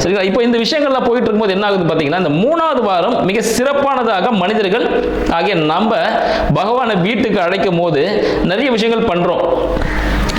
சரிங்களா? இப்போ இந்த விஷயங்கள்லாம் போயிட்டு இருக்கும்போது என்ன ஆகுது பார்த்தீங்கன்னா இந்த மூணாவது வாரம் மிக சிறப்பானதாக மனிதர்கள் ஆகிய நம்ம பகவானை வீட்டுக்கு அழைக்கும் போது நிறைய விஷயங்கள் பண்றோம்.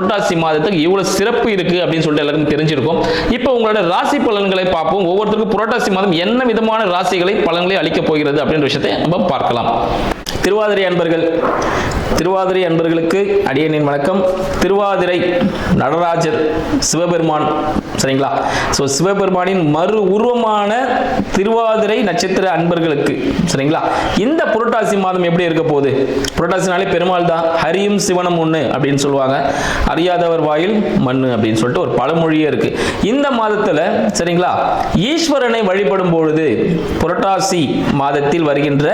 புரட்டாசி மாதத்துக்கு இவ்வளவு சிறப்பு இருக்கு அப்படின்னு சொல்லிட்டு எல்லாருக்கும் தெரிஞ்சிருக்கும். இப்போ உங்களோட ராசி பலன்களை பார்ப்போம். ஒவ்வொருத்தருக்கும் புரட்டாசி மாதம் என்ன விதமான ராசிகளை பலன்களை அளிக்க போகிறது அப்படின்ற விஷயத்தை நம்ம பார்க்கலாம். திருவாதிரை அன்பர்கள் திருவாதிரை அன்பர்களுக்கு அடியனின் வணக்கம். திருவாதிரை நடராஜர் சிவபெருமான் சரிங்களா? ஸோ சிவபெருமானின் மறு உருவமான திருவாதிரை நட்சத்திர அன்பர்களுக்கு சரிங்களா? இந்த புரட்டாசி மாதம் எப்படி இருக்க போகுது? புரட்டாசினாலே பெருமாள் தான் ஹரியும் சிவனும் ஒன்று அப்படின்னு சொல்லுவாங்க. அறியாதவர் வாயில் மண்ணு அப்படின்னு சொல்லிட்டு ஒரு பழமொழியே இருக்கு. இந்த மாதத்தில் சரிங்களா? ஈஸ்வரனை வழிபடும் பொழுது புரட்டாசி மாதத்தில் வருகின்ற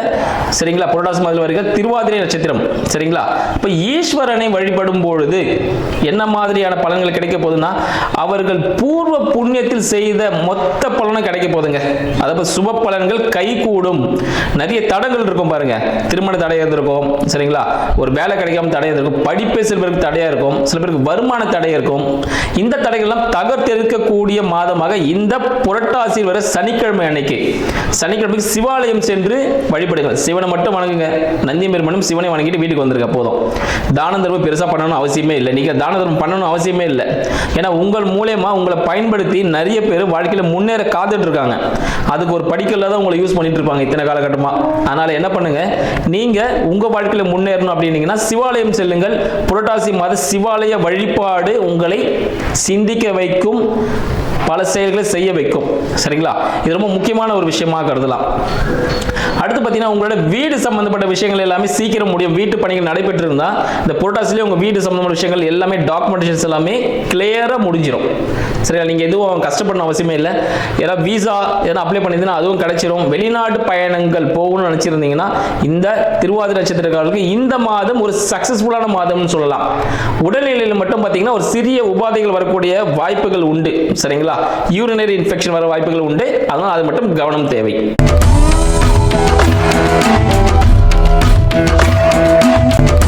சரிங்களா? புரட்டாசி மாதம் வருகிற திருவாதிரை நட்சத்திரம். சரிங்களா? இப்போ ஈஸ்வரனை வழிபடும் பொழுது என்ன மாதிரியான பலன்கள் கிடைக்க போகுதுன்னா அவர்கள் பூர்வ புண்ணியத்தில் செய்த மொத்த பலனும் கிடைக்க போகுதுங்க. அதாவது சுப பலன்கள் கைகூடும். நிறைய தடங்கள் இருக்கும் பாருங்க. திருமண தடை இருந்திருக்கும். சரிங்களா? ஒரு வேலை கிடைக்காம தடை இருந்திருக்கும். படிப்பே சில பேருக்கு தடையா இருக்கும். சில பேருக்கு வருமான தடை இருக்கும். இந்த தடைகள்லாம் தகர்த்தெடுக்கக்கூடிய மாதமாக இந்த புரட்டாசியில் வர சனிக்கிழமை அன்னைக்கு. சனிக்கிழமைக்கு சிவாலயம் சென்று வழிபடுங்கள். சிவனை மட்டும் வணங்குங்க. நந்தி பெருமனும் சிவனை வணங்கிட்டு வீட்டுக்கு வந்திருக்க போதும். தான தர்மம் பெருசாக பண்ணணும் அவசியமே இல்லை. நீங்கள் தான தர்மம் பண்ணணும் அவசியமே இல்லை. ஏன்னா உங்கள் மூலயமா உங்களை பயன்படுத்தி நிறைய பேர் வாழ்க்கையில் முன்னேற காத்துட்டு இருக்காங்க. அதுக்கு ஒரு படிக்கல்ல தான் உங்களை யூஸ் பண்ணிட்டு இருப்பாங்க இத்தனை காலகட்டமாக அதனால் என்ன பண்ணுங்க? நீங்கள் உங்கள் வாழ்க்கையில் முன்னேறணும் அப்படின்னீங்கன்னா சிவாலயம் செல்லுங்கள். புரட்டாசி மாத சிவாலய வழிபாடு உங்களை சிந்திக்க வைக்கும். பல செயல்களை செய்ய வைக்கும். சரிங்களா? இது ரொம்ப முக்கியமான ஒரு விஷயமா கருதலாம். அடுத்து பார்த்தீங்கன்னா உங்களோட வீடு சம்பந்தப்பட்ட விஷயங்கள் எல்லாமே சீக்கிரம் முடியும். வீட்டு பணிகள் நடைபெற்று இருந்தா இந்த புரட்டாசிலே உங்கள் வீடு சம்பந்தப்பட்ட விஷயங்கள் எல்லாமே டாக்குமெண்டேஷன்ஸ் எல்லாமே கிளியராக முடிஞ்சிடும் சரிங்களா? நீங்கள் எதுவும் கஷ்டப்படணும் அவசியமே இல்லை. ஏன்னா விசா எதனா அப்ளை பண்ணியிருந்தீங்கன்னா அதுவும் கிடைச்சிரும். வெளிநாட்டு பயணங்கள் போகணும்னு நினச்சிருந்தீங்கன்னா இந்த திருவாதிரை நட்சத்திரக்காரர்களுக்கு இந்த மாதம் ஒரு சக்ஸஸ்ஃபுல்லான மாதம்னு சொல்லலாம். உடல்நிலையில் மட்டும் பார்த்தீங்கன்னா ஒரு சிறிய உபாதைகள் வரக்கூடிய வாய்ப்புகள் உண்டு. சரிங்களா? யூரினரி இன்ஃபெக்ஷன் வர வாய்ப்புகள் உண்டு அதனால் அது மட்டும் கவனம் தேவை Thank you.